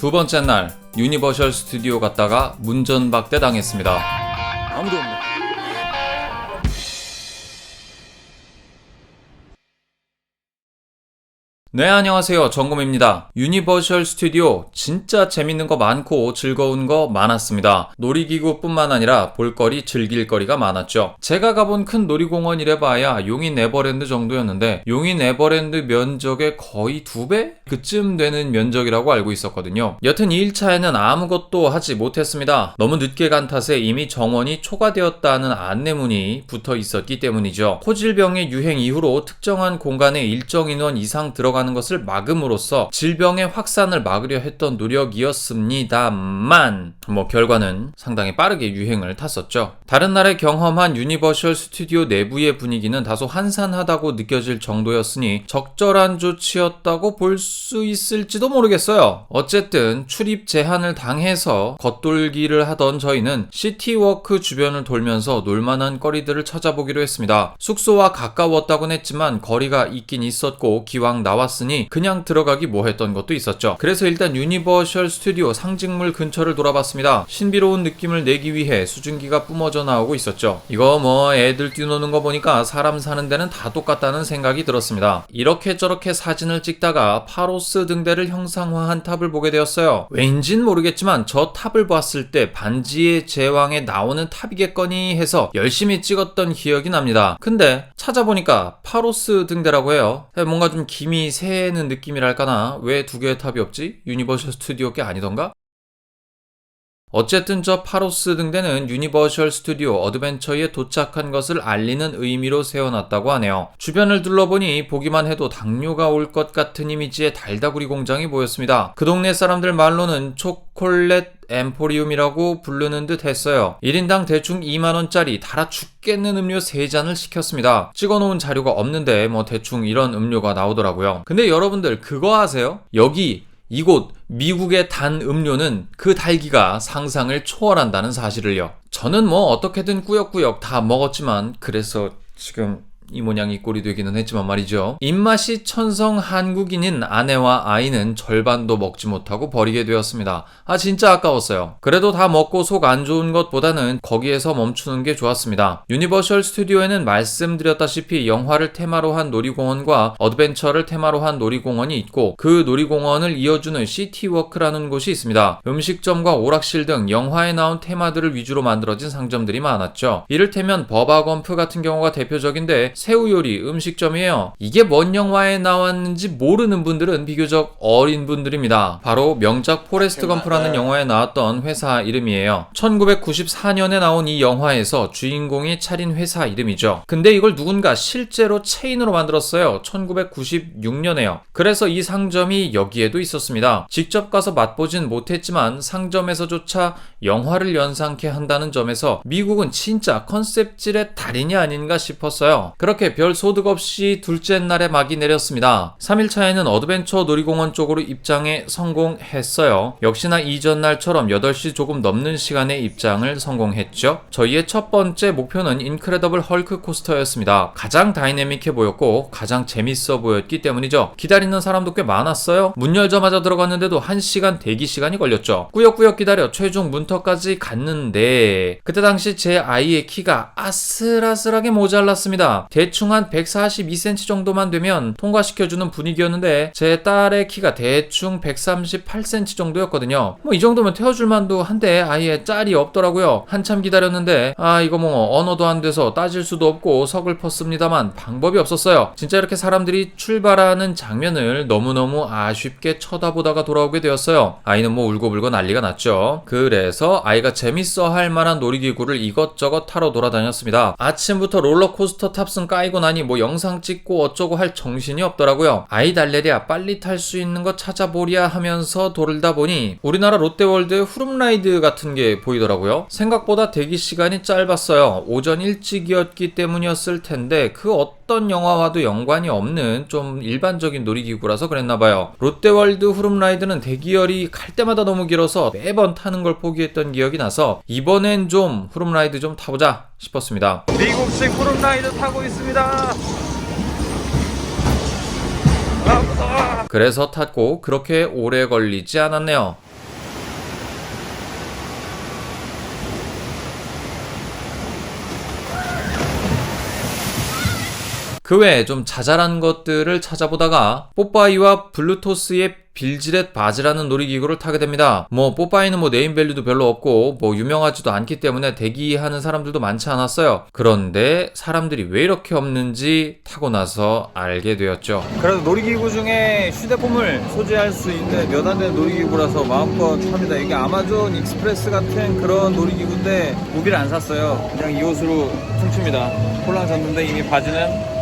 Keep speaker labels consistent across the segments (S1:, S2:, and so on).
S1: 두 번째 날 유니버셜 스튜디오 갔다가 문전박대 당했습니다.
S2: 아무도 없네.
S1: 네, 안녕하세요. 정검입니다. 유니버셜 스튜디오 진짜 재밌는 거 많고 즐거운 거 많았습니다. 놀이기구뿐만 아니라 볼거리, 즐길거리가 많았죠. 제가 가본 큰 놀이공원이래 봐야 용인 에버랜드 정도였는데 용인 에버랜드 면적의 거의 두 배? 그쯤 되는 면적이라고 알고 있었거든요. 여튼 2일차에는 아무것도 하지 못했습니다. 너무 늦게 간 탓에 이미 정원이 초과되었다는 안내문이 붙어 있었기 때문이죠. 코질병의 유행 이후로 특정한 공간에 일정 인원 이상 들어 가는 것을 막음으로써 질병의 확산을 막으려 했던 노력이었습니다만 뭐 결과는 상당히 빠르게 유행을 탔었죠. 다른 날에 경험한 유니버셜 스튜디오 내부의 분위기는 다소 한산하다고 느껴질 정도였으니 적절한 조치였다고 볼 수 있을지도 모르겠어요. 어쨌든 출입 제한을 당해서 겉돌기를 하던 저희는 시티워크 주변을 돌면서 놀만한 거리들을 찾아보기로 했습니다. 숙소와 가까웠다곤 했지만 거리가 있긴 있었고 기왕 나왔 으니 그냥 들어가기 뭐했던 것도 있었죠. 그래서 일단 유니버셜 스튜디오 상징물 근처를 돌아봤습니다. 신비로운 느낌을 내기 위해 수증기가 뿜어져 나오고 있었죠. 이거 뭐 애들 뛰노는 거 보니까 사람 사는 데는 다 똑같다는 생각이 들었습니다. 이렇게 저렇게 사진을 찍다가 파로스 등대를 형상화한 탑을 보게 되었어요. 왠진 모르겠지만 저 탑을 봤을 때 반지의 제왕에 나오는 탑이겠거니 해서 열심히 찍었던 기억이 납니다. 근데 찾아보니까 파로스 등대라고 해요. 뭔가 좀 김이 새는 느낌이랄까나 왜 두 개의 탑이 없지? 유니버셜 스튜디오 게 아니던가? 어쨌든 저 파로스 등대는 유니버셜 스튜디오 어드벤처에 도착한 것을 알리는 의미로 세워놨다고 하네요. 주변을 둘러보니 보기만 해도 당뇨가 올 것 같은 이미지의 달다구리 공장이 보였습니다. 그 동네 사람들 말로는 초콜렛 엠포리움이라고 부르는 듯 했어요. 1인당 대충 2만원짜리 달아 죽겠는 음료 3잔을 시켰습니다. 찍어놓은 자료가 없는데 뭐 대충 이런 음료가 나오더라고요. 근데 여러분들 그거 아세요? 여기 이곳 미국의 단 음료는 그 달기가 상상을 초월한다는 사실을요. 저는 뭐 어떻게든 꾸역꾸역 다 먹었지만 그래서 지금 이 모양 이 꼴이 되기는 했지만 말이죠. 입맛이 천성 한국인인 아내와 아이는 절반도 먹지 못하고 버리게 되었습니다. 아 진짜 아까웠어요. 그래도 다 먹고 속 안 좋은 것보다는 거기에서 멈추는 게 좋았습니다. 유니버셜 스튜디오에는 말씀드렸다시피 영화를 테마로 한 놀이공원과 어드벤처를 테마로 한 놀이공원이 있고 그 놀이공원을 이어주는 시티워크라는 곳이 있습니다. 음식점과 오락실 등 영화에 나온 테마들을 위주로 만들어진 상점들이 많았죠. 이를테면 버바검프 같은 경우가 대표적인데 새우 요리 음식점이에요. 이게 뭔 영화에 나왔는지 모르는 분들은 비교적 어린 분들입니다. 바로 명작 포레스트 검프라는 영화에 나왔던 회사 이름이에요. 1994년에 나온 이 영화에서 주인공이 차린 회사 이름이죠. 근데 이걸 누군가 실제로 체인으로 만들었어요. 1996년에요. 그래서 이 상점이 여기에도 있었습니다. 직접 가서 맛보진 못했지만 상점에서조차 영화를 연상케 한다는 점에서 미국은 진짜 컨셉질의 달인이 아닌가 싶었어요. 그 렇게 별 소득 없이 둘째 날에 막이 내렸습니다. 3일차에는 어드벤처 놀이공원 쪽으로 입장에 성공했어요. 역시나 이전 날처럼 8시 조금 넘는 시간에 입장을 성공했죠. 저희의 첫 번째 목표는 인크레더블 헐크 코스터였습니다. 가장 다이내믹해 보였고 가장 재밌어 보였기 때문이죠. 기다리는 사람도 꽤 많았어요. 문 열자마자 들어갔는데도 1시간 대기 시간이 걸렸죠. 꾸역꾸역 기다려 최종 문턱까지 갔는데 그때 당시 제 아이의 키가 아슬아슬하게 모자랐습니다. 대충 한 142cm 정도만 되면 통과시켜주는 분위기였는데 제 딸의 키가 대충 138cm 정도였거든요. 뭐 이 정도면 태워줄 만도 한데 아예 짤이 없더라고요. 한참 기다렸는데 아 이거 뭐 언어도 안 돼서 따질 수도 없고 서글펐습니다만 방법이 없었어요. 진짜 이렇게 사람들이 출발하는 장면을 너무너무 아쉽게 쳐다보다가 돌아오게 되었어요. 아이는 뭐 울고불고 난리가 났죠. 그래서 아이가 재밌어 할 만한 놀이기구를 이것저것 타러 돌아다녔습니다. 아침부터 롤러코스터 탑승 까이고 나니 뭐 영상 찍고 어쩌고 할 정신이 없더라고요. 아이 달래랴 빨리 탈 수 있는 거 찾아보랴 하면서 돌다 보니 우리나라 롯데월드 후룸라이드 같은 게 보이더라고요. 생각보다 대기 시간이 짧았어요. 오전 일찍이었기 때문이었을 텐데 그 어떤 영화와도 연관이 없는 좀 일반적인 놀이기구라서 그랬나봐요. 롯데월드 후룸라이드는 대기열이 갈 때마다 너무 길어서 매번 타는 걸 포기했던 기억이 나서 이번엔 좀 후룸라이드 좀 타보자 싶었습니다.
S2: 미국식 푸른라이드 타고 있습니다. 아, 무서워.
S1: 그래서 탔고 그렇게 오래 걸리지 않았네요. 그 외에 좀 자잘한 것들을 찾아보다가 뽀빠이와 블루토스의 빌지렛 바즈라는 놀이기구를 타게 됩니다. 뭐 뽀빠이는 뭐 네임밸류도 별로 없고 뭐 유명하지도 않기 때문에 대기하는 사람들도 많지 않았어요. 그런데 사람들이 왜 이렇게 없는지 타고 나서 알게 되었죠.
S2: 그래도 놀이기구 중에 휴대폰을 소지할 수 있는 몇 안 되는 놀이기구라서 마음껏 탑니다. 이게 아마존 익스프레스 같은 그런 놀이기구인데 무비를 안 샀어요. 그냥 이 옷으로 춤춥니다. 홀랑 졌는데 이미 바지는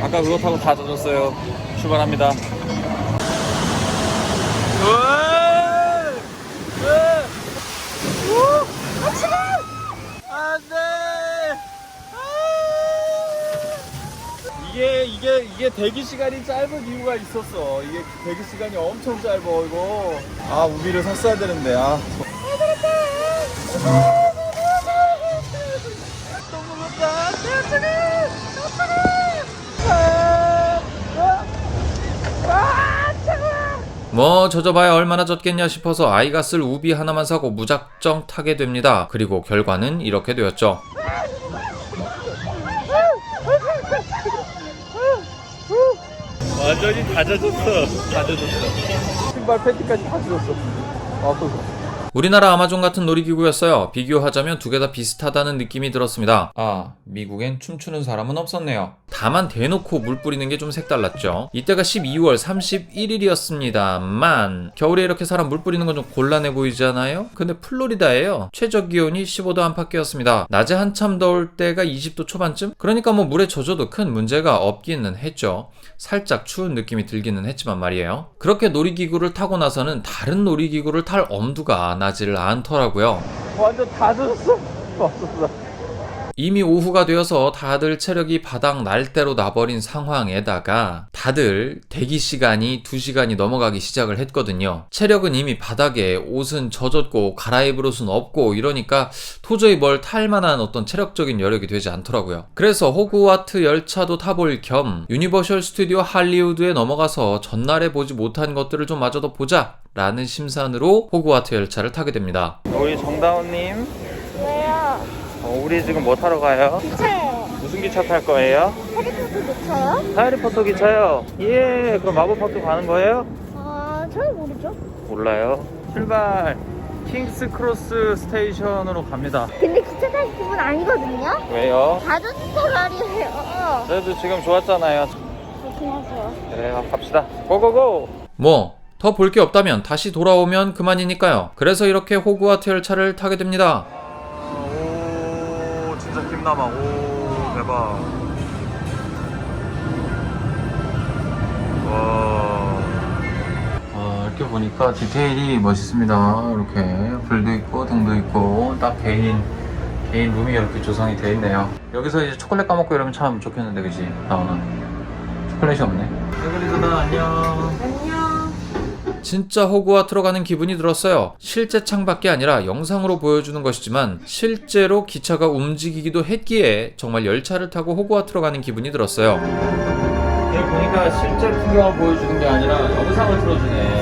S2: 아까 그거 타고 다 젖었어요. 출발합니다. 이게 이게 대기 시간이 짧은 이유가 있었어. 이게 대기 시간이 엄청 짧아 이거. 아 우비를 샀어야 되는데 아. 너
S1: 뭐 젖어봐야 얼마나 젖겠냐 싶어서 아이가 쓸 우비 하나만 사고 무작정 타게 됩니다. 그리고 결과는 이렇게 되었죠.
S2: 완전히 다 젖었어. 다 젖었어. 신발 팬티까지 다 젖었어. 아 그거.
S1: 우리나라 아마존 같은 놀이기구였어요. 비교하자면 두 개 다 비슷하다는 느낌이 들었습니다. 아, 미국엔 춤추는 사람은 없었네요. 다만 대놓고 물 뿌리는 게 좀 색달랐죠. 이때가 12월 31일이었습니다만 겨울에 이렇게 사람 물 뿌리는 건 좀 곤란해 보이잖아요. 근데 플로리다예요. 최저 기온이 15도 안팎이었습니다. 낮에 한참 더울 때가 20도 초반쯤? 그러니까 뭐 물에 젖어도 큰 문제가 없기는 했죠. 살짝 추운 느낌이 들기는 했지만 말이에요. 그렇게 놀이기구를 타고 나서는 다른 놀이기구를 탈 엄두가 나지를 않더라고요.
S2: 완전 다 젖었어. 왔었어.
S1: 이미 오후가 되어서 다들 체력이 바닥 날 대로 나버린 상황에다가 다들 대기 시간이 2시간이 넘어가기 시작을 했거든요. 체력은 이미 바닥에 옷은 젖었고 갈아입을 옷은 없고 이러니까 도저히 뭘 탈 만한 어떤 체력적인 여력이 되지 않더라고요. 그래서 호그와트 열차도 타볼 겸 유니버셜 스튜디오 할리우드에 넘어가서 전날에 보지 못한 것들을 좀 마저도 보자 라는 심산으로 호그와트 열차를 타게 됩니다.
S2: 우리 정다운님, 우리 지금 뭐 타러 가요?
S3: 기차예요.
S2: 무슨 기차 탈 거예요?
S3: 해리포터 기차요?
S2: 하리포터 기차요. 예, 그럼 마법 학교 가는 거예요?
S3: 아, 잘 모르죠.
S2: 몰라요. 출발. 킹스 크로스 스테이션으로 갑니다.
S3: 근데 기차 탈 기분 아니거든요?
S2: 왜요?
S3: 자전거 말이에요.
S2: 그래도 지금 좋았잖아요.
S3: 그렇긴 하죠.
S2: 그래요, 갑시다. 고고고!
S1: 뭐, 더 볼 게 없다면 다시 돌아오면 그만이니까요. 그래서 이렇게 호그와트 열차를 타게 됩니다.
S2: 오, 진짜 김남아. 오, 대박. 와.
S1: 어, 이렇게 보니까 디테일이 멋있습니다. 이렇게 불도 있고 등도 있고 딱 개인 개인 룸이 이렇게 조성이 되어 있네요. 여기서 이제 초콜릿 까먹고 이러면 참 좋겠는데 그지? 나오나? 초콜릿이 없네. 에그리 누나 안녕. 진짜 호그와트로 가는 기분이 들었어요. 실제 창밖이 아니라 영상으로 보여주는 것이지만 실제로 기차가 움직이기도 했기에 정말 열차를 타고 호그와트로 가는 기분이 들었어요. 보니까 실제 풍경을 보여주는 게 아니라 영상을 틀어주네.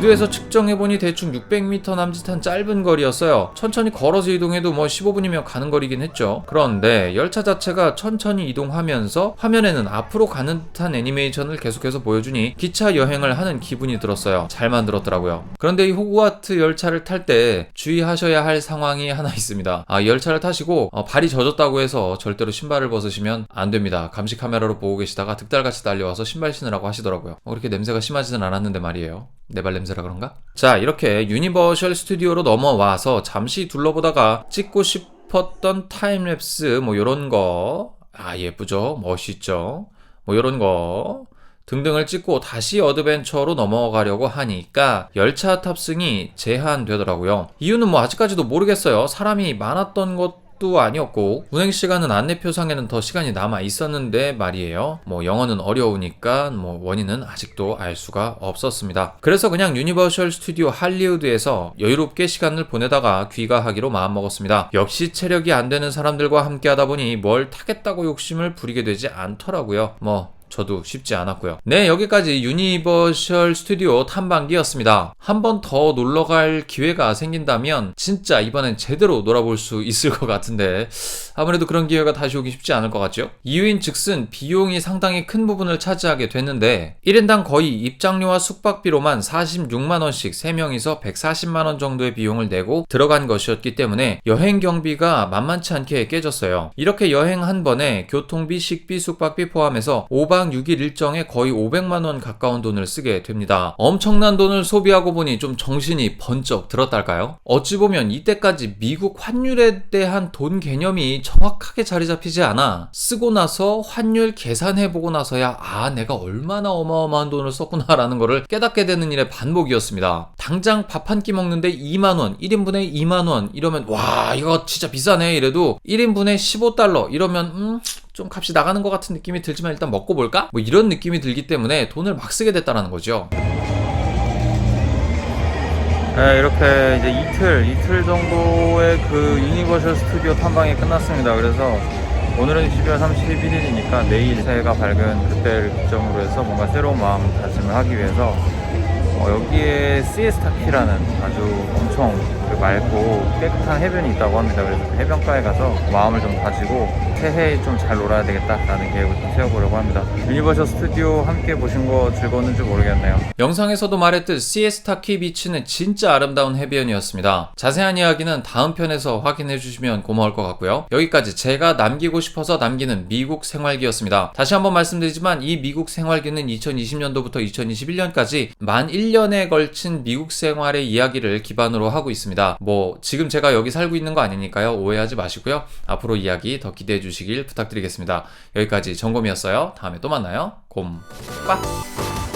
S1: 지도에서 측정해보니 대충 600m 남짓한 짧은 거리였어요. 천천히 걸어서 이동해도 뭐 15분이면 가는 거리긴 했죠. 그런데 열차 자체가 천천히 이동하면서 화면에는 앞으로 가는 듯한 애니메이션을 계속해서 보여주니 기차 여행을 하는 기분이 들었어요. 잘 만들었더라고요. 그런데 이 호그와트 열차를 탈 때 주의하셔야 할 상황이 하나 있습니다. 아, 이 열차를 타시고 어, 발이 젖었다고 해서 절대로 신발을 벗으시면 안 됩니다. 감시 카메라로 보고 계시다가 득달같이 달려와서 신발 신으라고 하시더라고요. 어, 그렇게 냄새가 심하지는 않았는데 말이에요. 내 발 냄새 라 그런가? 자, 이렇게 유니버셜 스튜디오로 넘어와서 잠시 둘러보다가 찍고 싶었던 타임랩스 뭐 요런 거. 아, 예쁘죠? 멋있죠? 뭐 요런 거. 등등을 찍고 다시 어드벤처로 넘어가려고 하니까 열차 탑승이 제한되더라고요. 이유는 뭐 아직까지도 모르겠어요. 사람이 많았던 것 도 아니었고 운행 시간은 안내표상에는 더 시간이 남아 있었는데 말이에요. 뭐 영어는 어려우니까 뭐 원인은 아직도 알 수가 없었습니다. 그래서 그냥 유니버셜 스튜디오 할리우드에서 여유롭게 시간을 보내다가 귀가하기로 마음먹었습니다. 역시 체력이 안 되는 사람들과 함께 하다 보니 뭘 타겠다고 욕심을 부리게 되지 않더라고요. 뭐 저도 쉽지 않았고요. 네, 여기까지 유니버셜 스튜디오 탐방기였습니다. 한 번 더 놀러 갈 기회가 생긴다면 진짜 이번엔 제대로 놀아볼 수 있을 것 같은데 아무래도 그런 기회가 다시 오기 쉽지 않을 것 같죠? 이유인 즉슨 비용이 상당히 큰 부분을 차지하게 됐는데 1인당 거의 입장료와 숙박비로만 46만원씩 3명이서 140만원 정도의 비용을 내고 들어간 것이었기 때문에 여행 경비가 만만치 않게 깨졌어요. 이렇게 여행 한 번에 교통비, 식비, 숙박비 포함해서 5박 6일 일정에 거의 500만원 가까운 돈을 쓰게 됩니다. 엄청난 돈을 소비하고 보니 좀 정신이 번쩍 들었달까요? 어찌 보면 이때까지 미국 환율에 대한 돈 개념이 정확하게 자리 잡히지 않아 쓰고 나서 환율 계산해보고 나서야 아 내가 얼마나 어마어마한 돈을 썼구나라는 거를 깨닫게 되는 일의 반복이었습니다. 당장 밥 한 끼 먹는데 2만원, 1인분에 2만원 이러면 와 이거 진짜 비싸네 이래도 1인분에 15달러 이러면 음... 좀 값이 나가는 것 같은 느낌이 들지만 일단 먹고 볼까? 뭐 이런 느낌이 들기 때문에 돈을 막 쓰게 됐다는 거죠.
S2: 네, 이렇게 이제 이틀, 이틀 정도의 그 유니버셜 스튜디오 탐방이 끝났습니다. 그래서 오늘은 12월 31일이니까 내일 새해가 밝은 그때를 기점으로 해서 뭔가 새로운 마음다짐을 하기 위해서 어, 여기에 시에스타키라는 아주 엄청 그 맑고 깨끗한 해변이 있다고 합니다. 그래서 그 해변가에 가서 마음을 좀 다지고 새해에 좀 잘 놀아야 되겠다라는 계획을 좀 세워보려고 합니다. 유니버셜 스튜디오 함께 보신 거 즐거웠는지 모르겠네요.
S1: 영상에서도 말했듯 시에스타 키 비치는 진짜 아름다운 해변이었습니다. 자세한 이야기는 다음 편에서 확인해 주시면 고마울 것 같고요. 여기까지 제가 남기고 싶어서 남기는 미국 생활기였습니다. 다시 한번 말씀드리지만 이 미국 생활기는 2020년도부터 2021년까지 만 1년에 걸친 미국 생활의 이야기를 기반으로 하고 있습니다. 뭐 지금 제가 여기 살고 있는 거 아니니까요. 오해하지 마시고요. 앞으로 이야기 더 기대해 주시길 부탁드리겠습니다. 여기까지 점검이었어요. 다음에 또 만나요. 곰. 빠!